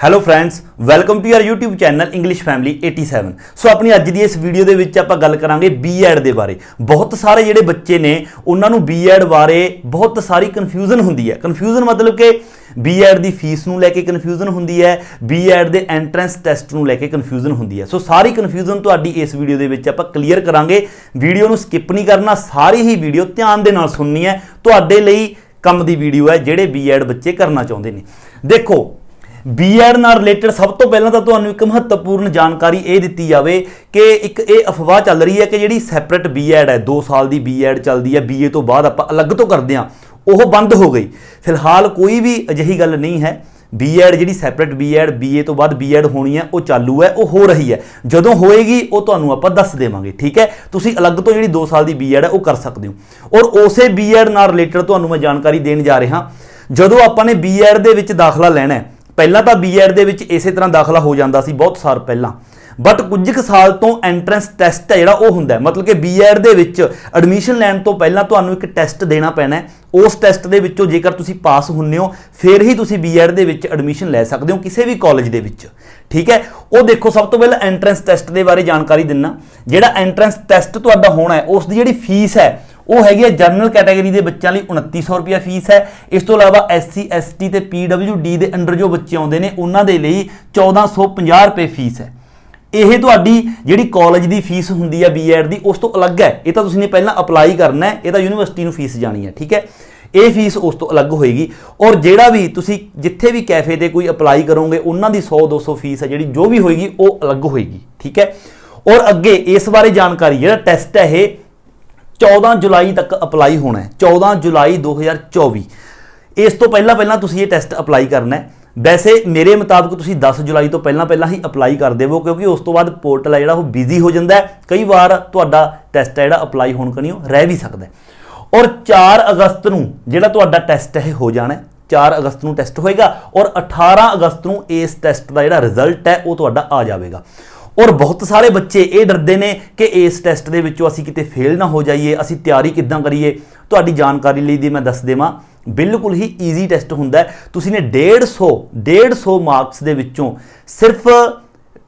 Hello friends welcome to your YouTube channel English family 87 so ਆਪਣੀ ਅੱਜ ਦੀ ਇਸ video ਦੇ ਵਿੱਚ ਆਪਾਂ ਗੱਲ ਕਰਾਂਗੇ ਬੀਐਡ ਦੇ ਬਾਰੇ। ਬਹੁਤ ਸਾਰੇ ਜਿਹੜੇ ਬੱਚੇ ਨੇ, ਉਹਨਾਂ ਨੂੰ ਬੀਐਡ ਬਾਰੇ ਬਹੁਤ ਸਾਰੀ ਕਨਫਿਊਜ਼ਨ ਹੁੰਦੀ ਹੈ। ਕਨਫਿਊਜ਼ਨ ਮਤਲਬ ਕਿ ਬੀਐਡ ਦੀ ਫੀਸ ਨੂੰ ਲੈ ਕੇ ਕਨਫਿਊਜ਼ਨ ਹੁੰਦੀ ਹੈ ਬੀਐਡ ਦੇ ਐਂਟਰੈਂਸ ਟੈਸਟ ਨੂੰ ਲੈ ਕੇ ਕਨਫਿਊਜ਼ਨ ਹੁੰਦੀ ਹੈ। ਸੋ ਸਾਰੀ ਕਨਫਿਊਜ਼ਨ ਤੁਹਾਡੀ ਇਸ ਵੀਡੀਓ ਦੇ ਵਿੱਚ ਆਪਾਂ ਕਲੀਅਰ ਕਰਾਂਗੇ। ਵੀਡੀਓ ਨੂੰ ਸਕਿਪ ਨਹੀਂ ਕਰਨਾ, ਸਾਰੀ ਹੀ ਵੀਡੀਓ ਧਿਆਨ ਦੇ ਨਾਲ ਸੁਣਨੀ ਹੈ। ਤੁਹਾਡੇ ਲਈ ਕੰਮ ਦੀ ਵੀਡੀਓ ਹੈ ਜਿਹੜੇ ਬੀਐਡ ਬੱਚੇ ਕਰਨਾ ਚਾਹੁੰਦੇ ਨੇ। ਦੇਖੋ ਬੀਐਡ ਨਾਲ ਰਿਲੇਟਡ ਸਭ ਤੋਂ ਪਹਿਲਾਂ ਤਾਂ ਤੁਹਾਨੂੰ ਇੱਕ ਮਹੱਤਵਪੂਰਨ ਜਾਣਕਾਰੀ ਇਹ ਦਿੱਤੀ ਜਾਵੇ ਕਿ ਇੱਕ ਇਹ ਅਫਵਾਹ ਚੱਲ ਰਹੀ ਹੈ ਕਿ ਜਿਹੜੀ ਸੈਪਰੇਟ ਬੀਐਡ ਹੈ 2 ਸਾਲ ਦੀ ਬੀਐਡ ਚੱਲਦੀ ਹੈ ਬੀਏ ਤੋਂ ਬਾਅਦ ਆਪਾਂ ਅਲੱਗ ਤੋਂ ਕਰਦੇ ਹਾਂ, ਉਹ ਬੰਦ ਹੋ ਗਈ। ਫਿਲਹਾਲ ਕੋਈ ਵੀ ਅਜਿਹੀ ਗੱਲ ਨਹੀਂ ਹੈ। ਬੀਐਡ ਜਿਹੜੀ ਸੈਪਰੇਟ ਬੀਐਡ ਬੀਏ ਤੋਂ ਬਾਅਦ ਬੀਐਡ ਹੋਣੀ ਹੈ, ਉਹ ਚਾਲੂ ਹੈ, ਉਹ ਹੋ ਰਹੀ ਹੈ। ਜਦੋਂ ਹੋਏਗੀ, ਉਹ ਤੁਹਾਨੂੰ ਆਪਾਂ ਦੱਸ ਦੇਵਾਂਗੇ, ਠੀਕ ਹੈ? ਤੁਸੀਂ ਅਲੱਗ ਤੋਂ ਜਿਹੜੀ 2 ਸਾਲ ਦੀ ਬੀਐਡ ਹੈ, ਉਹ ਕਰ ਸਕਦੇ ਹੋ। ਔਰ ਉਸੇ ਬੀਐਡ ਨਾਲ ਰਿਲੇਟਡ ਤੁਹਾਨੂੰ ਮੈਂ ਜਾਣਕਾਰੀ ਦੇਣ ਜਾ ਰਿਹਾ। ਜਦੋਂ ਆਪਾਂ ਨੇ ਬੀਐਡ ਦੇ ਵਿੱਚ ਦਾਖਲਾ ਲੈਣਾ ਹੈ ਪਹਿਲਾਂ ਤਾਂ ਬੀਐਡ ਦੇ ਵਿੱਚ ਇਸੇ ਤਰ੍ਹਾਂ ਦਾਖਲਾ ਹੋ ਜਾਂਦਾ ਸੀ ਬਹੁਤ ਸਾਲ ਪਹਿਲਾਂ। ਬਟ ਕੁਝ ਕੁ ਸਾਲ ਤੋਂ ਐਂਟਰੈਂਸ ਟੈਸਟ ਹੈ ਜਿਹੜਾ ਉਹ ਹੁੰਦਾ ਹੈ। ਮਤਲਬ ਕਿ ਬੀਐਡ ਦੇ ਵਿੱਚ ਐਡਮਿਸ਼ਨ ਲੈਣ ਤੋਂ ਪਹਿਲਾਂ ਤੁਹਾਨੂੰ ਇੱਕ ਟੈਸਟ ਦੇਣਾ ਪੈਣਾ ਹੈ। ਉਸ ਟੈਸਟ ਦੇ ਵਿੱਚੋਂ ਜੇਕਰ ਤੁਸੀਂ ਪਾਸ ਹੁੰਨੇ ਹੋ, ਫਿਰ ਹੀ ਤੁਸੀਂ ਬੀਐਡ ਦੇ ਵਿੱਚ ਐਡਮਿਸ਼ਨ ਲੈ ਸਕਦੇ ਹੋ ਕਿਸੇ ਵੀ ਕਾਲਜ ਦੇ ਵਿੱਚ। ਠੀਕ ਹੈ? ਉਹ ਦੇਖੋ, ਸਭ ਤੋਂ ਪਹਿਲਾਂ ਐਂਟਰੈਂਸ ਟੈਸਟ ਦੇ ਬਾਰੇ ਜਾਣਕਾਰੀ ਦਿੰਨਾ। ਜਿਹੜਾ ਐਂਟਰੈਂਸ ਟੈਸਟ ਤੁਹਾਡਾ ਹੋਣਾ ਹੈ, ਉਸ ਦੀ ਜਿਹੜੀ ਫੀਸ ਹੈ ਉਹ ਹੈਗੀ ਹੈ ਜਨਰਲ ਕੈਟਾਗਰੀ ਦੇ ਬੱਚਿਆਂ ਲਈ 2900 ਰੁਪਿਆ ਫੀਸ ਹੈ। ਇਸ ਤੋਂ ਇਲਾਵਾ ਐਸਸੀ ਐਸਟੀ ਤੇ ਪੀਡਬਲਯੂਡੀ ਦੇ ਅੰਡਰ ਜੋ ਬੱਚੇ ਆਉਂਦੇ ਨੇ, ਉਹਨਾਂ ਦੇ ਲਈ 1450 ਰੁਪਏ ਫੀਸ ਹੈ। ਇਹ ਤੁਹਾਡੀ ਜਿਹੜੀ ਕਾਲਜ ਦੀ ਫੀਸ ਹੁੰਦੀ ਹੈ ਬੀਐਡ ਦੀ, ਉਸ ਤੋਂ ਅਲੱਗ ਹੈ। ਇਹ ਤਾਂ ਤੁਸੀਂ ਨੇ ਪਹਿਲਾਂ ਅਪਲਾਈ ਕਰਨਾ ਹੈ, ਇਹ ਤਾਂ ਯੂਨੀਵਰਸਿਟੀ ਨੂੰ ਫੀਸ ਜਾਣੀ ਹੈ, ਠੀਕ ਹੈ? ਇਹ ਫੀਸ ਉਸ ਤੋਂ ਅਲੱਗ ਹੋਏਗੀ। ਔਰ ਜਿਹੜਾ ਵੀ ਤੁਸੀਂ ਜਿੱਥੇ ਵੀ ਕੈਫੇ ਤੇ ਕੋਈ ਅਪਲਾਈ ਕਰੋਗੇ, ਉਹਨਾਂ ਦੀ 100 200 ਫੀਸ ਹੈ, ਜਿਹੜੀ ਜੋ ਵੀ ਹੋਏਗੀ, ਉਹ ਅਲੱਗ ਹੋਏਗੀ, ਠੀਕ ਹੈ? ਔਰ ਅੱਗੇ ਇਸ ਬਾਰੇ ਜਾਣਕਾਰੀ, ਜਿਹੜਾ ਟੈਸਟ ਹੈ ਇਹ 14 ਜੁਲਾਈ ਤੱਕ ਅਪਲਾਈ ਹੋਣਾ ਹੈ। 14 ਜੁਲਾਈ 2024 ਇਸ ਤੋਂ ਪਹਿਲਾਂ ਪਹਿਲਾਂ ਤੁਸੀਂ ਇਹ ਟੈਸਟ ਅਪਲਾਈ ਕਰਨਾ ਹੈ। ਵੈਸੇ ਮੇਰੇ ਮੁਤਾਬਕ ਤੁਸੀਂ 10 ਜੁਲਾਈ ਤੋਂ ਪਹਿਲਾਂ ਪਹਿਲਾਂ ਹੀ ਅਪਲਾਈ ਕਰ ਦੇਵੋ, ਕਿਉਂਕਿ ਉਸ ਤੋਂ ਬਾਅਦ ਪੋਰਟਲ ਹੈ ਜਿਹੜਾ ਉਹ ਬਿਜ਼ੀ ਹੋ ਜਾਂਦਾ ਹੈ। ਕਈ ਵਾਰ ਤੁਹਾਡਾ ਟੈਸਟ ਹੈ ਜਿਹੜਾ ਅਪਲਾਈ ਹੋਣ ਕਣੀ ਉਹ ਰਹਿ ਵੀ ਸਕਦਾ ਹੈ। ਔਰ 4 ਅਗਸਤ ਨੂੰ ਜਿਹੜਾ ਤੁਹਾਡਾ ਟੈਸਟ ਹੈ ਹੋ ਜਾਣਾ ਹੈ 4 ਅਗਸਤ ਨੂੰ ਟੈਸਟ ਹੋਏਗਾ ਔਰ 18 ਅਗਸਤ ਨੂੰ ਇਸ ਟੈਸਟ ਦਾ ਜਿਹੜਾ ਰਿਜ਼ਲਟ ਹੈ ਉਹ ਤੁਹਾਡਾ ਆ ਜਾਵੇਗਾ। ਔਰ ਬਹੁਤ ਸਾਰੇ ਬੱਚੇ ਇਹ ਡਰਦੇ ਨੇ ਕਿ ਇਸ ਟੈਸਟ ਦੇ ਵਿੱਚੋਂ ਅਸੀਂ ਕਿਤੇ ਫੇਲ ਨਾ ਹੋ ਜਾਈਏ, ਅਸੀਂ ਤਿਆਰੀ ਕਿੱਦਾਂ ਕਰੀਏ? ਤੁਹਾਡੀ ਜਾਣਕਾਰੀ ਲਈ ਦੀ ਮੈਂ ਦੱਸ ਦੇਵਾਂ, ਬਿਲਕੁਲ ਹੀ ਈਜ਼ੀ ਟੈਸਟ ਹੁੰਦਾ ਤੁਸੀਂ ਨੇ 150 150 ਮਾਰਕਸ ਦੇ ਵਿੱਚੋਂ ਸਿਰਫ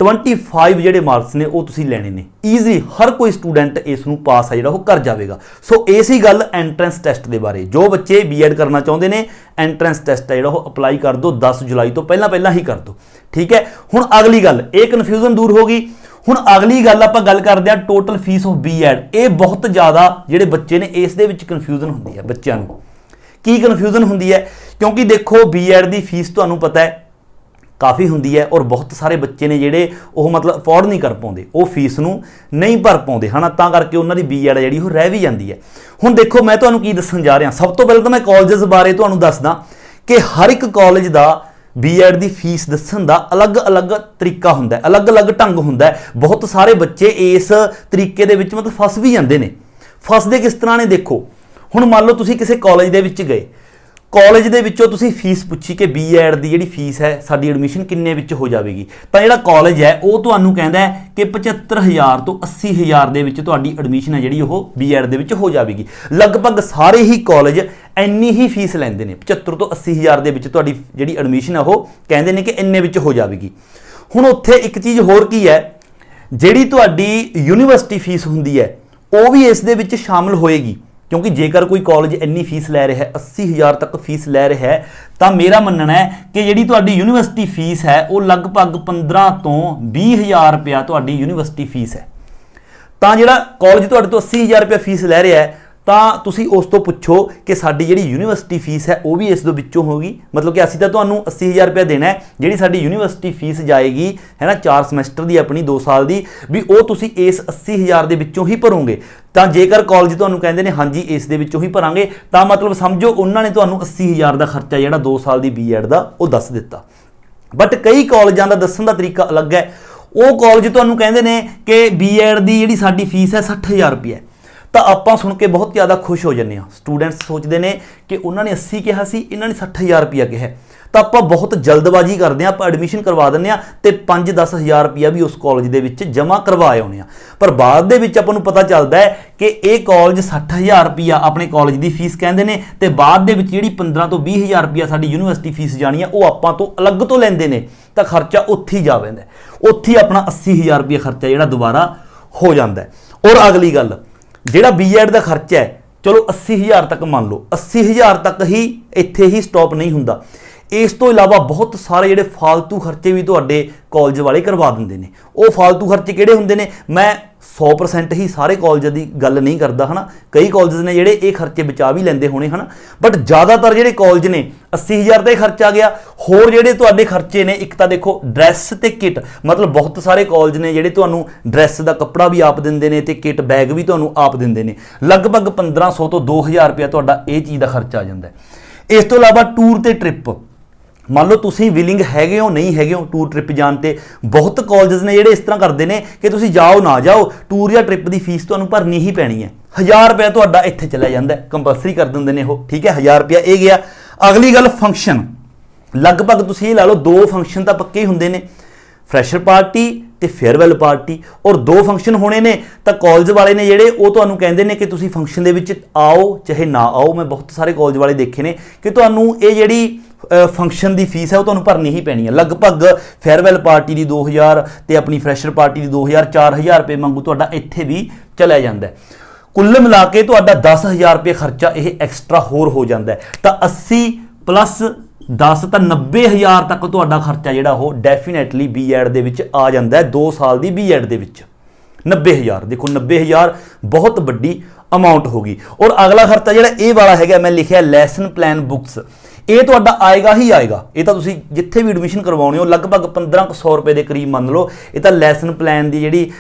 25 ਜਿਹੜੇ ਮਾਰਕਸ ਨੇ, ਉਹ ਤੁਸੀਂ ਲੈਣੇ ਨੇ। ਈਜ਼ੀ ਹਰ ਕੋਈ ਸਟੂਡੈਂਟ ਇਸ ਨੂੰ ਪਾਸ ਆ ਜਿਹੜਾ ਉਹ ਕਰ ਜਾਵੇਗਾ। ਸੋ ਇਹ ਸੀ ਗੱਲ ਐਂਟਰੈਂਸ ਟੈਸਟ ਦੇ ਬਾਰੇ। ਜੋ ਬੱਚੇ ਬੀਐਡ ਕਰਨਾ ਚਾਹੁੰਦੇ ਨੇ ਐਂਟਰੈਂਸ ਟੈਸਟ ਆ ਜਿਹੜਾ ਉਹ ਅਪਲਾਈ ਕਰ ਦਿਓ 10 ਜੁਲਾਈ ਤੋਂ ਪਹਿਲਾਂ ਪਹਿਲਾਂ ਹੀ ਕਰ ਦਿਓ। ਠੀਕ ਹੈ? ਹੁਣ ਅਗਲੀ ਗੱਲ, ਇਹ ਕਨਫਿਊਜ਼ਨ ਦੂਰ ਹੋ ਗਈ। ਹੁਣ ਅਗਲੀ ਗੱਲ ਆਪਾਂ ਗੱਲ ਕਰਦੇ ਹਾਂ ਟੋਟਲ ਫੀਸ ਆਫ ਬੀਐਡ ਇਹ ਬਹੁਤ ਜ਼ਿਆਦਾ ਜਿਹੜੇ ਬੱਚੇ ਨੇ, ਇਸ ਦੇ ਵਿੱਚ ਕਨਫਿਊਜ਼ਨ ਹੁੰਦੀ ਹੈ ਬੱਚਿਆਂ ਨੂੰ। ਕੀ ਕਨਫਿਊਜ਼ਨ ਹੁੰਦੀ ਹੈ? ਕਿਉਂਕਿ ਦੇਖੋ ਬੀਐਡ ਦੀ ਫੀਸ ਤੁਹਾਨੂੰ ਪਤਾ ਹੈ ਕਾਫੀ ਹੁੰਦੀ ਹੈ ਔਰ ਬਹੁਤ ਸਾਰੇ ਬੱਚੇ ਨੇ ਜਿਹੜੇ ਉਹ ਮਤਲਬ ਅਫੋਰਡ ਨਹੀਂ ਕਰ ਪਾਉਂਦੇ, ਉਹ ਫੀਸ ਨੂੰ ਨਹੀਂ ਭਰ ਪਾਉਂਦੇ, ਹਨਾ? ਤਾਂ ਕਰਕੇ ਉਹਨਾਂ ਦੀ ਬੀਐਡ ਜਿਹੜੀ ਉਹ ਰਹਿ ਵੀ ਜਾਂਦੀ ਹੈ। ਹੁਣ ਦੇਖੋ, ਮੈਂ ਤੁਹਾਨੂੰ ਕੀ ਦੱਸਣ ਜਾ ਰਿਹਾ। ਸਭ ਤੋਂ ਪਹਿਲਾਂ ਤਾਂ ਮੈਂ ਕਾਲਜਸ ਬਾਰੇ ਤੁਹਾਨੂੰ ਦੱਸਦਾ ਕਿ ਹਰ ਇੱਕ ਕਾਲਜ ਦਾ ਬੀਐਡ ਦੀ ਫੀਸ ਦੱਸਣ ਦਾ ਅਲੱਗ-ਅਲੱਗ ਤਰੀਕਾ ਹੁੰਦਾ ਹੈ, ਅਲੱਗ-ਅਲੱਗ ਢੰਗ ਹੁੰਦਾ ਹੈ। ਬਹੁਤ ਸਾਰੇ ਬੱਚੇ ਇਸ ਤਰੀਕੇ ਦੇ ਵਿੱਚ ਮਤਲਬ ਫਸ ਵੀ ਜਾਂਦੇ ਨੇ। ਫਸਦੇ ਕਿਸ ਤਰ੍ਹਾਂ ਨੇ ਦੇਖੋ, ਹੁਣ ਮੰਨ ਲਓ ਤੁਸੀਂ ਕਿਸੇ ਕਾਲਜ ਦੇ ਵਿੱਚ ਗਏ ਕਾਲਜ ਦੇ ਵਿੱਚੋਂ ਤੁਸੀਂ ਫੀਸ ਪੁੱਛੀ ਕਿ ਬੀਐਡ ਦੀ ਜਿਹੜੀ ਫੀਸ ਹੈ, ਸਾਡੀ ਐਡਮਿਸ਼ਨ ਕਿੰਨੇ ਵਿੱਚ ਹੋ ਜਾਵੇਗੀ? ਤਾਂ ਜਿਹੜਾ ਕਾਲਜ ਹੈ, ਉਹ ਤੁਹਾਨੂੰ ਕਹਿੰਦਾ ਹੈ ਕਿ 75000 ਤੋਂ 80000 ਦੇ ਵਿੱਚ ਤੁਹਾਡੀ ਐਡਮਿਸ਼ਨ ਹੈ ਜਿਹੜੀ ਉਹ ਬੀਐਡ ਦੇ ਵਿੱਚ ਹੋ ਜਾਵੇਗੀ। ਲਗਭਗ ਸਾਰੇ ਹੀ ਕਾਲਜ ਇੰਨੀ ਹੀ ਫੀਸ ਲੈਂਦੇ ਨੇ। 75 ਤੋਂ 80000 ਦੇ ਵਿੱਚ ਤੁਹਾਡੀ ਜਿਹੜੀ ਐਡਮਿਸ਼ਨ ਹੈ, ਉਹ ਕਹਿੰਦੇ ਨੇ ਕਿ ਇੰਨੇ ਵਿੱਚ ਹੋ ਜਾਵੇਗੀ। ਹੁਣ ਉੱਥੇ ਇੱਕ ਚੀਜ਼ ਹੋਰ ਕੀ ਹੈ, ਜਿਹੜੀ ਤੁਹਾਡੀ ਯੂਨੀਵਰਸਿਟੀ ਫੀਸ ਹੁੰਦੀ ਹੈ, ਉਹ ਵੀ ਇਸ ਦੇ ਵਿੱਚ ਸ਼ਾਮਲ ਹੋਏਗੀ। ਕਿਉਂਕਿ ਜੇਕਰ ਕੋਈ ਕਾਲਜ ਇੰਨੀ ਫੀਸ ਲੈ ਰਿਹਾ ਹੈ 80000 ਤੱਕ ਫੀਸ ਲੈ ਰਿਹਾ ਹੈ, ਤਾਂ ਮੇਰਾ ਮੰਨਣਾ ਹੈ ਕਿ ਜਿਹੜੀ ਤੁਹਾਡੀ ਯੂਨੀਵਰਸਿਟੀ ਫੀਸ ਹੈ, ਉਹ ਲਗਭਗ 15 ਤੋਂ 20000 ਰੁਪਇਆ ਤੁਹਾਡੀ ਯੂਨੀਵਰਸਿਟੀ ਫੀਸ ਹੈ। ਤਾਂ ਜਿਹੜਾ ਕਾਲਜ ਤੁਹਾਡੇ ਤੋਂ 80000 ਰੁਪਏ ਫੀਸ ਲੈ ਰਿਹਾ ਹੈ ਤਾਂ ਤੁਸੀਂ ਉਸ ਤੋਂ ਪੁੱਛੋ ਕਿ ਸਾਡੀ ਜਿਹੜੀ ਯੂਨੀਵਰਸਿਟੀ ਫੀਸ ਹੈ, ਉਹ ਵੀ ਇਸ ਦੇ ਵਿੱਚੋਂ ਹੋਗੀ ਮਤਲਬ ਕਿ ਅਸੀਂ ਤਾਂ ਤੁਹਾਨੂੰ 80000 ਰੁਪਏ ਦੇਣਾ ਹੈ, ਜਿਹੜੀ ਸਾਡੀ ਯੂਨੀਵਰਸਿਟੀ ਫੀਸ ਜਾਏਗੀ, ਹੈ ਨਾ 4 ਸਮੈਸਟਰ ਦੀ ਆਪਣੀ 2 ਸਾਲ ਦੀ, ਵੀ ਉਹ ਤੁਸੀਂ ਇਸ 80000 ਦੇ ਵਿੱਚੋਂ ਹੀ ਭਰੋਗੇ। ਤਾਂ ਜੇਕਰ ਕਾਲਜ ਤੁਹਾਨੂੰ ਕਹਿੰਦੇ ਨੇ, ਹਾਂਜੀ, ਇਸ ਦੇ ਵਿੱਚੋਂ ਹੀ ਭਰਾਂਗੇ, ਤਾਂ ਮਤਲਬ ਸਮਝੋ ਉਹਨਾਂ ਨੇ ਤੁਹਾਨੂੰ 80000 ਦਾ ਖਰਚਾ, ਜਿਹੜਾ 2 ਸਾਲ ਦੀ ਬੀਐਡ ਦਾ, ਉਹ ਦੱਸ ਦਿੱਤਾ। ਬਟ ਕਈ ਕਾਲਜਾਂ ਦਾ ਦੱਸਣ ਦਾ ਤਰੀਕਾ ਅਲੱਗ ਹੈ। ਉਹ ਕਾਲਜ ਤੁਹਾਨੂੰ ਕਹਿੰਦੇ ਨੇ ਕਿ ਬੀਐਡ ਦੀ ਜਿਹੜੀ ਸਾਡੀ ਫੀਸ ਹੈ 60000 ਰੁਪਏ ਤਾਂ ਆਪਾਂ ਸੁਣ ਕੇ ਬਹੁਤ ਜ਼ਿਆਦਾ ਖੁਸ਼ ਹੋ ਜੰਨੇ ਆ ਸਟੂਡੈਂਟਸ ਸੋਚਦੇ ਨੇ ਕਿ ਉਹਨਾਂ ਨੇ 80 ਕਿਹਾ ਸੀ, ਇਹਨਾਂ ਨੇ 60000 ਰੁਪਏ ਕਿਹਾ ਤਾਂ ਆਪਾਂ ਬਹੁਤ ਜਲਦਬਾਜ਼ੀ ਕਰਦੇ ਆ ਆਪਾਂ ਐਡਮਿਸ਼ਨ ਕਰਵਾ ਦਿੰਦੇ ਆ ਤੇ 5-10 ਹਜ਼ਾਰ ਰੁਪਇਆ ਵੀ ਉਸ ਕਾਲਜ ਦੇ ਵਿੱਚ ਜਮ੍ਹਾਂ ਕਰਵਾ ਆਉਂਦੇ ਆ ਪਰ ਬਾਅਦ ਦੇ ਵਿੱਚ ਆਪਾਂ ਨੂੰ ਪਤਾ ਚੱਲਦਾ ਹੈ ਕਿ ਇਹ ਕਾਲਜ 60000 ਰੁਪਇਆ ਆਪਣੇ ਕਾਲਜ ਦੀ ਫੀਸ ਕਹਿੰਦੇ ਨੇ ਤੇ ਬਾਅਦ ਦੇ ਵਿੱਚ ਜਿਹੜੀ 15 ਤੋਂ 20000 ਰੁਪਇਆ ਸਾਡੀ ਯੂਨੀਵਰਸਿਟੀ ਫੀਸ ਜਾਣੀ ਆ ਉਹ ਆਪਾਂ ਤੋਂ ਅਲੱਗ ਤੋਂ ਲੈਂਦੇ ਨੇ। ਤਾਂ ਖਰਚਾ ਉੱਥੇ ਹੀ ਜਾ ਪੈਂਦਾ ਉੱਥੇ ਹੀ ਆਪਣਾ 80000 ਰੁਪਇਆ ਖਰਚਾ ਜਿਹੜਾ ਦੁਬਾਰਾ ਹੋ ਜਾਂਦਾ ਔਰ ਅਗਲੀ ਗੱਲ ਜਿਹੜਾ ਬੀਐਡ ਦਾ ਖਰਚਾ ਹੈ, ਚਲੋ 80000 ਤੱਕ ਮੰਨ ਲਓ 80000 ਤੱਕ ਹੀ ਇੱਥੇ ਹੀ ਸਟਾਪ ਨਹੀਂ ਹੁੰਦਾ। ਇਸ ਤੋਂ ਇਲਾਵਾ ਬਹੁਤ ਸਾਰੇ ਜਿਹੜੇ ਫਾਲਤੂ ਖਰਚੇ ਵੀ ਤੁਹਾਡੇ ਕਾਲਜ ਵਾਲੇ ਕਰਵਾ ਦਿੰਦੇ ਨੇ। ਉਹ ਫਾਲਤੂ ਖਰਚੇ ਕਿਹੜੇ ਹੁੰਦੇ ਨੇ? ਮੈਂ 100% ਹੀ ਸਾਰੇ ਕਾਲਜ ਦੀ ਗੱਲ ਨਹੀਂ ਕਰਦਾ, ਹਨਾ? ਕਈ ਕਾਲਜਸ ਨੇ ਜਿਹੜੇ ਇਹ ਖਰਚੇ ਬਚਾ ਵੀ ਲੈਂਦੇ ਹੋਣੇ, ਹਨਾ? ਬਟ ਜ਼ਿਆਦਾਤਰ ਜਿਹੜੇ ਕਾਲਜ ਨੇ 80000 ਦਾ ਹੀ ਖਰਚਾ ਗਿਆ। ਹੋਰ ਜਿਹੜੇ ਤੁਹਾਡੇ ਖਰਚੇ ਨੇ, ਇੱਕ ਤਾਂ ਦੇਖੋ, ਡਰੈਸ ਤੇ ਕਿਟ। ਮਤਲਬ ਬਹੁਤ ਸਾਰੇ ਕਾਲਜ ਨੇ ਜਿਹੜੇ ਤੁਹਾਨੂੰ ਡਰੈਸ ਦਾ ਕੱਪੜਾ ਵੀ ਆਪ ਦਿੰਦੇ ਨੇ ਤੇ ਕਿਟ ਬੈਗ ਵੀ ਤੁਹਾਨੂੰ ਆਪ ਦਿੰਦੇ ਨੇ। ਲਗਭਗ 1500 ਤੋਂ 2000 ਰੁਪਇਆ ਤੁਹਾਡਾ ਇਹ ਚੀਜ਼ ਦਾ ਖਰਚਾ ਆ ਜਾਂਦਾ ਹੈ। ਇਸ ਤੋਂ ਇਲਾਵਾ ਟੂਰ ਤੇ ਟ੍ਰਿਪ। ਮੰਨ ਲਓ ਤੁਸੀਂ ਵਿਲਿੰਗ ਹੈਗੇ ਹੋ, ਨਹੀਂ ਹੈਗੇ ਹੋ ਟੂਰ ਟ੍ਰਿਪ ਜਾਣ ਤੇ, ਬਹੁਤ ਕਾਲਜਸ ਨੇ ਜਿਹੜੇ ਇਸ ਤਰ੍ਹਾਂ ਕਰਦੇ ਨੇ ਕਿ ਤੁਸੀਂ ਜਾਓ ਨਾ ਜਾਓ ਟੂਰ ਜਾਂ ਟ੍ਰਿਪ ਦੀ ਫੀਸ ਤੁਹਾਨੂੰ ਭਰਨੀ ਹੀ ਪੈਣੀ ਹੈ। 1000 ਰੁਪਏ ਤੁਹਾਡਾ ਇੱਥੇ ਚਲਾ ਜਾਂਦਾ ਕੰਪਲਸਰੀ ਕਰ ਦਿੰਦੇ ਨੇ ਉਹ, ਠੀਕ ਹੈ 1000 ਰੁਪਏ ਇਹ ਗਿਆ। ਅਗਲੀ ਗੱਲ ਫੰਕਸ਼ਨ ਲਗਭਗ ਤੁਸੀਂ ਇਹ ਲਾ ਲਓ, ਦੋ ਫੰਕਸ਼ਨ ਤਾਂ ਪੱਕੇ ਹੀ ਹੁੰਦੇ ਨੇ। ਫਰੈਸ਼ਰ ਪਾਰਟੀ ਤੇ ਫੇਅਰਵੈਲ ਪਾਰਟੀ ਔਰ ਦੋ ਫੰਕਸ਼ਨ ਹੋਣੇ ਨੇ, ਤਾਂ ਕਾਲਜ ਵਾਲੇ ਨੇ ਜਿਹੜੇ, ਉਹ ਤੁਹਾਨੂੰ ਕਹਿੰਦੇ ਨੇ ਕਿ ਤੁਸੀਂ ਫੰਕਸ਼ਨ ਦੇ ਵਿੱਚ ਆਓ, ਚਾਹੇ ਨਾ ਆਓ, ਮੈਂ ਬਹੁਤ ਸਾਰੇ ਕਾਲਜ ਵਾਲੇ ਦੇਖੇ ਨੇ ਕਿ ਤੁਹਾਨੂੰ ਇਹ ਜਿਹੜੀ ਫੰਕਸ਼ਨ ਦੀ ਫੀਸ ਹੈ, ਉਹ ਤੁਹਾਨੂੰ ਭਰਨੀ ਹੀ ਪੈਣੀ ਹੈ। ਲਗਭਗ ਫੇਅਰਵੈਲ ਪਾਰਟੀ ਦੀ 2000 ਤੇ ਆਪਣੀ ਫਰੈਸ਼ਰ ਪਾਰਟੀ ਦੀ 2000 4000 ਰੁਪਏ ਮੰਗੂ ਤੁਹਾਡਾ ਇੱਥੇ ਵੀ ਚਲਾ ਜਾਂਦਾ ਹੈ। ਕੁੱਲ ਮਿਲਾ ਕੇ ਤੁਹਾਡਾ 10000 ਰੁਪਏ ਖਰਚਾ ਇਹ ਐਕਸਟਰਾ ਹੋਰ ਹੋ ਜਾਂਦਾ ਤਾਂ 80 ਪਲੱਸ 10 ਤਾਂ 90000 ਤੱਕ ਤੁਹਾਡਾ ਖਰਚਾ ਜਿਹੜਾ ਉਹ ਡੈਫੀਨੇਟਲੀ ਬੀਐਡ ਦੇ ਵਿੱਚ ਆ ਜਾਂਦਾ ਹੈ 2 ਸਾਲ ਦੀ ਬੀਐਡ ਦੇ ਵਿੱਚ। 90000 ਦੇਖੋ 90000 ਬਹੁਤ ਵੱਡੀ ਅਮਾਉਂਟ ਹੋਗੀ ਔਰ ਅਗਲਾ ਖਰਚਾ ਜਿਹੜਾ ਇਹ ਵਾਲਾ ਹੈਗਾ, ਮੈਂ ਲਿਖਿਆ ਲੈਸਨ ਪਲਾਨ ਬੁੱਕਸ ਇਹ ਤੁਹਾਡਾ ਆਏਗਾ ਹੀ ਆਏਗਾ। ਇਹ ਤਾਂ ਤੁਸੀਂ ਜਿੱਥੇ ਵੀ ਐਡਮਿਸ਼ਨ ਕਰਵਾਉਣੇ ਹੋ, ਲਗਭਗ 1500 ਰੁਪਏ ਦੇ ਕਰੀਬ ਮੰਨ ਲਓ। ਇਹ ਤਾਂ ਲੈਸਨ ਪਲਾਨ ਦੀ ਜਿਹੜੀ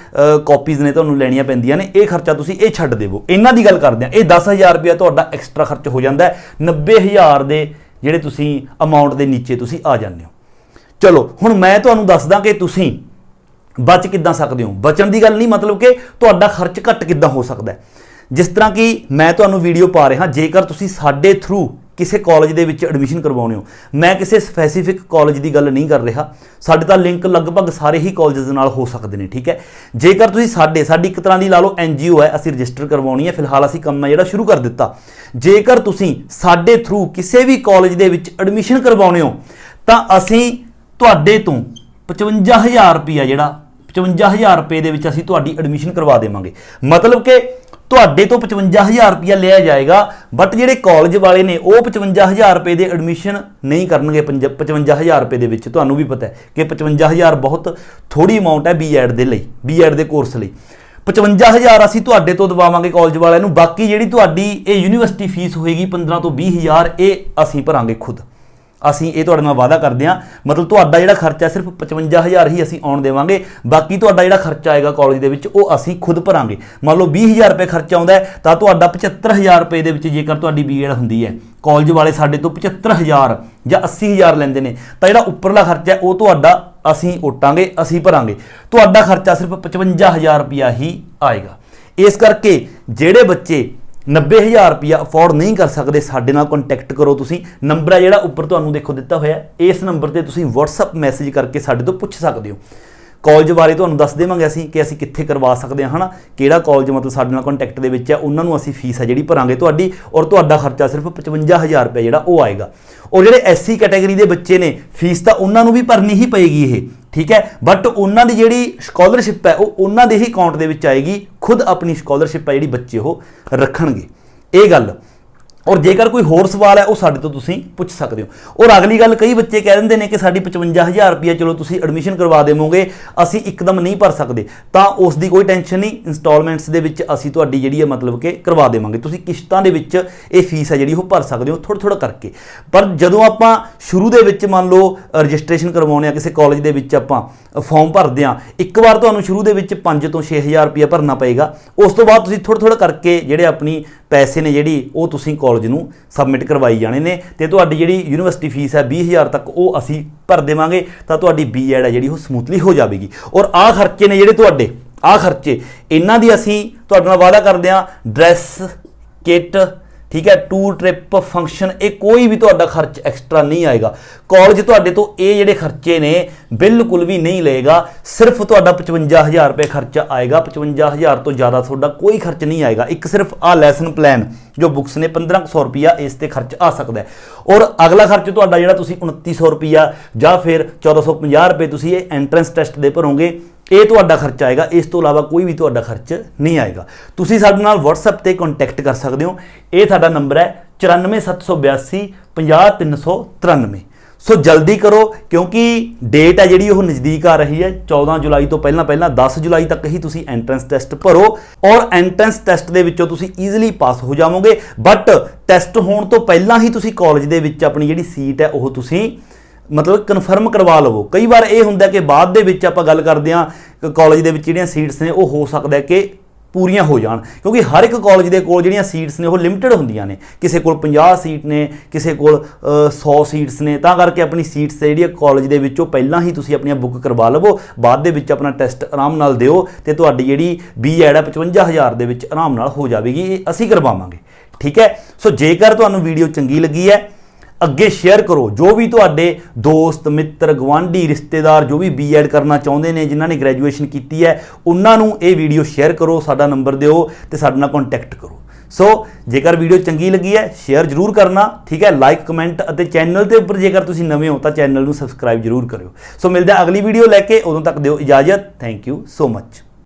ਕਾਪੀਜ਼ ਨੇ ਤੁਹਾਨੂੰ ਲੈਣੀਆਂ ਪੈਂਦੀਆਂ ਨੇ। ਇਹ ਖਰਚਾ ਤੁਸੀਂ ਇਹ ਛੱਡ ਦੇਵੋ। ਇਹਨਾਂ ਦੀ ਗੱਲ ਕਰਦੇ ਆ ਇਹ 10000 ਰੁਪਏ ਤੁਹਾਡਾ ਐਕਸਟਰਾ ਖਰਚ ਹੋ ਜਾਂਦਾ ਹੈ। 90000 ਦੇ ਜਿਹੜੇ ਤੁਸੀਂ ਅਮਾਉਂਟ ਦੇ ਨੀਚੇ ਤੁਸੀਂ ਆ ਜਾਂਦੇ ਹੋ। ਚਲੋ, ਹੁਣ ਮੈਂ ਤੁਹਾਨੂੰ ਦੱਸਦਾ ਕਿ ਤੁਸੀਂ ਬਚ ਕਿੱਦਾਂ ਸਕਦੇ ਹੋ? ਬਚਣ ਦੀ ਗੱਲ ਨਹੀਂ, ਮਤਲਬ ਕਿ ਤੁਹਾਡਾ ਖਰਚ ਘੱਟ ਕਿੱਦਾਂ ਹੋ ਸਕਦਾ ਜਿਸ ਤਰ੍ਹਾਂ ਕਿ ਮੈਂ ਤੁਹਾਨੂੰ ਵੀਡੀਓ ਪਾ ਰਿਹਾ, ਜੇਕਰ ਤੁਸੀਂ ਸਾਡੇ ਥਰੂ ਕਿਸੇ ਕਾਲਜ ਦੇ ਵਿੱਚ ਐਡਮਿਸ਼ਨ ਕਰਵਾਉਣੇ ਹੋ। ਮੈਂ ਕਿਸੇ ਸਪੈਸੀਫਿਕ ਕਾਲਜ ਦੀ ਗੱਲ ਨਹੀਂ ਕਰ ਰਿਹਾ। ਸਾਡੇ ਤਾਂ ਲਿੰਕ ਲਗਭਗ ਸਾਰੇ ਹੀ ਕਾਲਜਸ ਨਾਲ ਹੋ ਸਕਦੇ ਨੇ, ਠੀਕ ਹੈ? ਜੇਕਰ ਤੁਸੀਂ ਸਾਡੇ, ਸਾਡੀ ਇੱਕ ਤਰ੍ਹਾਂ ਦੀ ਲਾ ਲਓ ਐਨਜੀਓ ਹੈ, ਅਸੀਂ ਰਜਿਸਟਰ ਕਰਵਾਉਣੀ ਹੈ, ਫਿਲਹਾਲ ਅਸੀਂ ਕੰਮ ਹੈ ਜਿਹੜਾ ਸ਼ੁਰੂ ਕਰ ਦਿੱਤਾ। ਜੇਕਰ ਤੁਸੀਂ ਸਾਡੇ ਥਰੂ ਕਿਸੇ ਵੀ ਕਾਲਜ ਦੇ ਵਿੱਚ ਐਡਮਿਸ਼ਨ ਕਰਵਾਉਣੇ ਹੋ, ਤਾਂ ਅਸੀਂ ਤੁਹਾਡੇ ਤੋਂ 55000 ਰੁਪਿਆ ਜਿਹੜਾ 55000 ਰੁਪਏ ਦੇ ਵਿੱਚ ਅਸੀਂ ਤੁਹਾਡੀ ਐਡਮਿਸ਼ਨ ਕਰਵਾ ਦੇਵਾਂਗੇ। ਮਤਲਬ ਕਿ ਤੁਹਾਡੇ ਤੋਂ 55000 ਰੁਪਇਆ ਲਿਆ ਜਾਏਗਾ ਬਟ ਜਿਹੜੇ ਕਾਲਜ ਵਾਲੇ ਨੇ, ਉਹ 55000 ਰੁਪਏ ਦੇ ਐਡਮਿਸ਼ਨ ਨਹੀਂ ਕਰਨਗੇ 55000 ਰੁਪਏ ਦੇ ਵਿੱਚ। ਤੁਹਾਨੂੰ ਵੀ ਪਤਾ ਹੈ ਕਿ 55000 ਬਹੁਤ ਥੋੜੀ ਅਮਾਉਂਟ ਹੈ ਬੀਐਡ ਦੇ ਲਈ ਬੀਐਡ ਦੇ ਕੋਰਸ ਲਈ। 55000 ਅਸੀਂ ਤੁਹਾਡੇ ਤੋਂ ਦਵਾਵਾਂਗੇ ਕਾਲਜ ਵਾਲਿਆਂ ਨੂੰ, ਬਾਕੀ ਜਿਹੜੀ ਤੁਹਾਡੀ ਇਹ ਯੂਨੀਵਰਸਿਟੀ ਫੀਸ ਹੋਏਗੀ 15 ਤੋਂ 20000 ਇਹ ਅਸੀਂ ਭਰਾਂਗੇ ਖੁਦ। ਅਸੀਂ ਇਹ ਤੁਹਾਡੇ ਨਾਲ ਵਾਅਦਾ ਕਰਦੇ ਹਾਂ। ਮਤਲਬ ਤੁਹਾਡਾ ਜਿਹੜਾ ਖਰਚਾ ਸਿਰਫ 55000 ਹੀ ਅਸੀਂ ਆਉਣ ਦੇਵਾਂਗੇ। ਬਾਕੀ ਤੁਹਾਡਾ ਜਿਹੜਾ ਖਰਚਾ ਆਏਗਾ ਕਾਲਜ ਦੇ ਵਿੱਚ, ਉਹ ਅਸੀਂ ਖੁਦ ਭਰਾਂਗੇ। ਮੰਨ ਲਓ 20000 ਰੁਪਏ ਖਰਚਾ ਆਉਂਦਾ ਤਾਂ ਤੁਹਾਡਾ 75000 ਰੁਪਏ ਦੇ ਵਿੱਚ ਜੇਕਰ ਤੁਹਾਡੀ ਬੀਐਡ ਹੁੰਦੀ ਹੈ ਕਾਲਜ ਵਾਲੇ ਸਾਡੇ ਤੋਂ 75000 ਜਾਂ 80000 ਲੈਂਦੇ ਨੇ, ਤਾਂ ਜਿਹੜਾ ਉੱਪਰਲਾ ਖਰਚਾ ਉਹ ਤੁਹਾਡਾ ਅਸੀਂ ਓਟਾਂਗੇ, ਅਸੀਂ ਭਰਾਂਗੇ। ਤੁਹਾਡਾ ਖਰਚਾ ਸਿਰਫ 55000 ਰੁਪਿਆ ਹੀ ਆਏਗਾ। ਇਸ ਕਰਕੇ ਜਿਹੜੇ ਬੱਚੇ 90000 ਰੁਪਿਆ ਅਫੋਰਡ ਨਹੀਂ ਕਰ ਸਕਦੇ, ਸਾਡੇ ਨਾਲ ਕੰਟੈਕਟ ਕਰੋ ਤੁਸੀਂ। ਨੰਬਰ ਹੈ ਜਿਹੜਾ ਉੱਪਰ ਤੁਹਾਨੂੰ ਦੇਖੋ ਦਿੱਤਾ ਹੋਇਆ ਇਸ ਨੰਬਰ ਤੇ ਤੁਸੀਂ WhatsApp ਮੈਸੇਜ ਕਰਕੇ ਸਾਡੇ ਤੋਂ ਪੁੱਛ ਸਕਦੇ ਹੋ। ਕਾਲਜ ਬਾਰੇ ਤੁਹਾਨੂੰ ਦੱਸ ਦੇਵਾਂਗੇ ਅਸੀਂ ਕਿ ਅਸੀਂ ਕਿੱਥੇ ਕਰਵਾ ਸਕਦੇ ਹਾਂ, ਹਨਾ? ਕਿਹੜਾ ਕਾਲਜ ਮਤਲਬ ਸਾਡੇ ਨਾਲ ਕੰਟੈਕਟ ਦੇ ਵਿੱਚ ਹੈ? ਉਹਨਾਂ ਨੂੰ ਅਸੀਂ ਫੀਸ ਹੈ ਜਿਹੜੀ ਭਰਾਂਗੇ ਤੁਹਾਡੀ ਔਰ ਤੁਹਾਡਾ ਖਰਚਾ ਸਿਰਫ 55000 ਰੁਪਏ ਜਿਹੜਾ ਉਹ ਆਏਗਾ। ਔਰ ਜਿਹੜੇ ਐਸਸੀ ਕੈਟਾਗਰੀ ਦੇ ਬੱਚੇ ਨੇ ਫੀਸ ਤਾਂ ਉਹਨਾਂ ਨੂੰ ਵੀ ਭਰਨੀ ਹੀ ਪਏਗੀ ਇਹ। ਠੀਕ ਹੈ? ਬਟ ਉਹਨਾਂ ਦੀ ਜਿਹੜੀ ਸਕਾਲਰਸ਼ਿਪ ਹੈ, ਉਹ ਉਹਨਾਂ ਦੇ ਹੀ ਅਕਾਊਂਟ ਦੇ ਵਿੱਚ ਆਏਗੀ, ਖੁਦ ਆਪਣੀ ਸਕਾਲਰਸ਼ਿਪ ਹੈ ਜਿਹੜੀ ਬੱਚੇ ਉਹ ਰੱਖਣਗੇ। ਇਹ ਗੱਲ ਔਰ ਜੇਕਰ ਕੋਈ ਹੋਰ ਸਵਾਲ ਹੈ, ਉਹ ਸਾਡੇ ਤੋਂ ਤੁਸੀਂ ਪੁੱਛ ਸਕਦੇ ਹੋ। ਔਰ ਅਗਲੀ ਗੱਲ, ਕਈ ਬੱਚੇ ਕਹਿ ਦਿੰਦੇ ਨੇ ਕਿ ਸਾਡੀ 55000 ਰੁਪਏ ਚਲੋ ਤੁਸੀਂ ਐਡਮਿਸ਼ਨ ਕਰਵਾ ਦੇਵੋਗੇ, ਅਸੀਂ ਇੱਕਦਮ ਨਹੀਂ ਭਰ ਸਕਦੇ। ਤਾਂ ਉਸ ਦੀ ਕੋਈ ਟੈਨਸ਼ਨ ਨਹੀਂ ਇੰਸਟਾਲਮੈਂਟਸ ਦੇ ਵਿੱਚ ਅਸੀਂ ਤੁਹਾਡੀ ਜਿਹੜੀ ਹੈ, ਮਤਲਬ ਕਿ ਕਰਵਾ ਦੇਵਾਂਗੇ। ਤੁਸੀਂ ਕਿਸ਼ਤਾਂ ਦੇ ਵਿੱਚ ਇਹ ਫੀਸ ਹੈ ਜਿਹੜੀ, ਉਹ ਭਰ ਸਕਦੇ ਹੋ ਥੋੜਾ ਥੋੜਾ ਕਰਕੇ। ਪਰ ਜਦੋਂ ਆਪਾਂ ਸ਼ੁਰੂ ਦੇ ਵਿੱਚ ਮੰਨ ਲਓ ਰਜਿਸਟ੍ਰੇਸ਼ਨ ਕਰਵਾਉਣੇ ਆ ਕਿਸੇ ਕਾਲਜ ਦੇ ਵਿੱਚ ਆਪਾਂ ਫਾਰਮ ਭਰਦੇ ਆ ਇੱਕ ਵਾਰ ਤੁਹਾਨੂੰ ਸ਼ੁਰੂ ਦੇ ਵਿੱਚ 5 ਤੋਂ 6000 ਰੁਪਏ ਭਰਨਾ ਪਏਗਾ। ਉਸ ਤੋਂ ਬਾਅਦ ਤੁਸੀਂ ਥੋੜਾ ਥੋੜਾ ਕਰਕੇ, ਜਿਹੜੇ ਆਪਣੀ ਪੈਸੇ ਨੇ ਜਿਹੜੀ ਉਹ ਤੁਸੀਂ ਕਾਲਜ ਨੂੰ ਸਬਮਿਟ ਕਰਵਾਈ ਜਾਣੇ ਨੇ ਤੇ ਤੁਹਾਡੀ ਜਿਹੜੀ ਯੂਨੀਵਰਸਿਟੀ ਫੀਸ ਹੈ 20000 ਤੱਕ ਉਹ ਅਸੀਂ ਭਰ ਦੇਵਾਂਗੇ ਤਾਂ ਤੁਹਾਡੀ ਬੀਐਡ ਹੈ ਜਿਹੜੀ ਉਹ ਸਮੂਥਲੀ ਹੋ ਜਾਵੇਗੀ। ਔਰ ਆਹ ਖਰਚੇ ਨੇ ਜਿਹੜੇ ਤੁਹਾਡੇ, ਆਹ ਖਰਚੇ, ਇਹਨਾਂ ਦੀ ਅਸੀਂ ਤੁਹਾਡੇ ਨਾਲ ਵਾਅਦਾ ਕਰਦੇ ਹਾਂ ਡਰੈਸ ਕਿੱਟ ਠੀਕ ਹੈ ਟੂਰ ਟ੍ਰਿਪ ਫੰਕਸ਼ਨ ਇਹ ਕੋਈ ਵੀ ਤੁਹਾਡਾ ਖਰਚ ਐਕਸਟਰਾ ਨਹੀਂ ਆਏਗਾ। ਕਾਲਜ ਤੁਹਾਡੇ ਤੋਂ ਇਹ ਜਿਹੜੇ ਖਰਚੇ ਨੇ, ਬਿਲਕੁਲ ਵੀ ਨਹੀਂ ਲਏਗਾ। ਸਿਰਫ ਤੁਹਾਡਾ 55000 ਰੁਪਏ ਖਰਚਾ ਆਏਗਾ। 55000 ਤੋਂ ਜ਼ਿਆਦਾ ਤੁਹਾਡਾ ਕੋਈ ਖਰਚ ਨਹੀਂ ਆਏਗਾ। ਇੱਕ ਸਿਰਫ ਆ ਲੈਸਨ ਪਲਾਨ ਜੋ ਬੁੱਕਸ ਨੇ 1500 ਰੁਪਿਆ ਇਸ ਤੇ ਖਰਚ ਆ ਸਕਦਾ ਹੈ। ਔਰ ਅਗਲਾ ਖਰਚ ਤੁਹਾਡਾ ਜਿਹੜਾ ਤੁਸੀਂ 2900 ਰੁਪਿਆ ਜਾਂ ਫਿਰ 1450 ਰੁਪਏ ਤੁਸੀਂ ਇਹ ਐਂਟਰੈਂਸ ਟੈਸਟ ਦੇ ਭਰੋਗੇ, ਇਹ ਤੁਹਾਡਾ ਖਰਚ ਆਏਗਾ। ਇਸ ਤੋਂ ਇਲਾਵਾ ਕੋਈ ਵੀ ਤੁਹਾਡਾ ਖਰਚ ਨਹੀਂ ਆਏਗਾ। ਤੁਸੀਂ ਸਾਡੇ ਨਾਲ WhatsApp ਤੇ ਕੰਟੈਕਟ ਕਰ ਸਕਦੇ ਹੋ। ਇਹ ਸਾਡਾ ਨੰਬਰ ਹੈ 94782 50393 ਸੋ ਜਲਦੀ ਕਰੋ, ਕਿਉਂਕਿ ਡੇਟ ਹੈ ਜਿਹੜੀ ਉਹ ਨਜ਼ਦੀਕ ਆ ਰਹੀ ਹੈ। 14 ਜੁਲਾਈ ਤੋਂ ਪਹਿਲਾਂ ਪਹਿਲਾਂ 10 ਜੁਲਾਈ ਤੱਕ ਹੀ ਤੁਸੀਂ ਐਂਟਰੈਂਸ ਟੈਸਟ ਭਰੋ ਔਰ ਐਂਟਰੈਂਸ ਟੈਸਟ ਦੇ ਵਿੱਚੋਂ ਤੁਸੀਂ ਈਜ਼ੀਲੀ ਪਾਸ ਹੋ ਜਾਵੋਗੇ। ਬਟ ਟੈਸਟ ਹੋਣ ਤੋਂ ਪਹਿਲਾਂ ਹੀ ਤੁਸੀਂ ਕਾਲਜ ਦੇ ਵਿੱਚ ਆਪਣੀ ਜਿਹੜੀ ਸੀਟ ਹੈ, ਉਹ ਤੁਸੀਂ ਮਤਲਬ ਕਨਫਰਮ ਕਰਵਾ ਲਵੋ। ਕਈ ਵਾਰ ਇਹ ਹੁੰਦਾ ਕਿ ਬਾਅਦ ਦੇ ਵਿੱਚ ਆਪਾਂ ਗੱਲ ਕਰਦੇ ਹਾਂ ਕਾਲਜ ਦੇ ਵਿੱਚ ਜਿਹੜੀਆਂ ਸੀਟਸ ਨੇ, ਉਹ ਹੋ ਸਕਦਾ ਕਿ ਪੂਰੀਆਂ ਹੋ ਜਾਣ। ਕਿਉਂਕਿ ਹਰ ਇੱਕ ਕਾਲਜ ਦੇ ਕੋਲ ਜਿਹੜੀਆਂ ਸੀਟਸ ਨੇ ਉਹ ਲਿਮਟਿਡ ਹੁੰਦੀਆਂ ਨੇ। ਕਿਸੇ ਕੋਲ 50 ਸੀਟ ਨੇ ਕਿਸੇ ਕੋਲ ਅ, 100 ਸੀਟਸ ਨੇ। ਤਾਂ ਕਰਕੇ ਆਪਣੀ ਸੀਟਸ ਜਿਹੜੀ ਕਾਲਜ ਦੇ ਵਿੱਚੋਂ ਪਹਿਲਾਂ ਹੀ ਤੁਸੀਂ ਆਪਣੀਆਂ ਬੁੱਕ ਕਰਵਾ ਲਵੋ। ਬਾਅਦ ਦੇ ਵਿੱਚ ਆਪਣਾ ਟੈਸਟ ਆਰਾਮ ਨਾਲ ਦਿਓ ਤੇ ਤੁਹਾਡੀ ਜਿਹੜੀ ਬੀ ਐਡ ਹੈ 55000 ਦੇ ਵਿੱਚ ਆਰਾਮ ਨਾਲ ਹੋ ਜਾਵੇਗੀ। ਇਹ ਅਸੀਂ ਕਰਵਾਵਾਂਗੇ। ਠੀਕ ਹੈ? ਸੋ ਜੇਕਰ ਤੁਹਾਨੂੰ ਵੀਡੀਓ ਚੰਗੀ ਲੱਗੀ ਹੈ ਅੱਗੇ ਸ਼ੇਅਰ ਕਰੋ। ਜੋ ਵੀ ਤੁਹਾਡੇ ਦੋਸਤ, ਮਿੱਤਰ ਗਵਾਂਢੀ ਰਿਸ਼ਤੇਦਾਰ, ਜੋ ਵੀ ਬੀਐਡ ਕਰਨਾ ਚਾਹੁੰਦੇ ਨੇ, ਜਿਨ੍ਹਾਂ ਨੇ ਗ੍ਰੈਜੂਏਸ਼ਨ ਕੀਤੀ ਹੈ, ਉਹਨਾਂ ਨੂੰ ਇਹ ਵੀਡੀਓ ਸ਼ੇਅਰ ਕਰੋ, ਸਾਡਾ ਨੰਬਰ ਦਿਓ ਤੇ ਸਾਡੇ ਨਾਲ ਕੰਟੈਕਟ ਕਰੋ। ਸੋ ਜੇਕਰ ਵੀਡੀਓ ਚੰਗੀ ਲੱਗੀ ਹੈ ਸ਼ੇਅਰ ਜ਼ਰੂਰ ਕਰਨਾ, ਠੀਕ ਹੈ? ਲਾਈਕ ਕਮੈਂਟ ਅਤੇ ਚੈਨਲ ਦੇ ਉੱਪਰ ਜੇਕਰ ਤੁਸੀਂ ਨਵੇਂ ਹੋ, ਤਾਂ ਚੈਨਲ ਨੂੰ ਸਬਸਕ੍ਰਾਈਬ ਜ਼ਰੂਰ ਕਰਿਓ। ਸੋ ਮਿਲਦੇ ਅਗਲੀ ਵੀਡੀਓ ਲੈ ਕੇ। ਉਦੋਂ ਤੱਕ ਦਿਓ ਇਜਾਜ਼ਤ। Thank you so much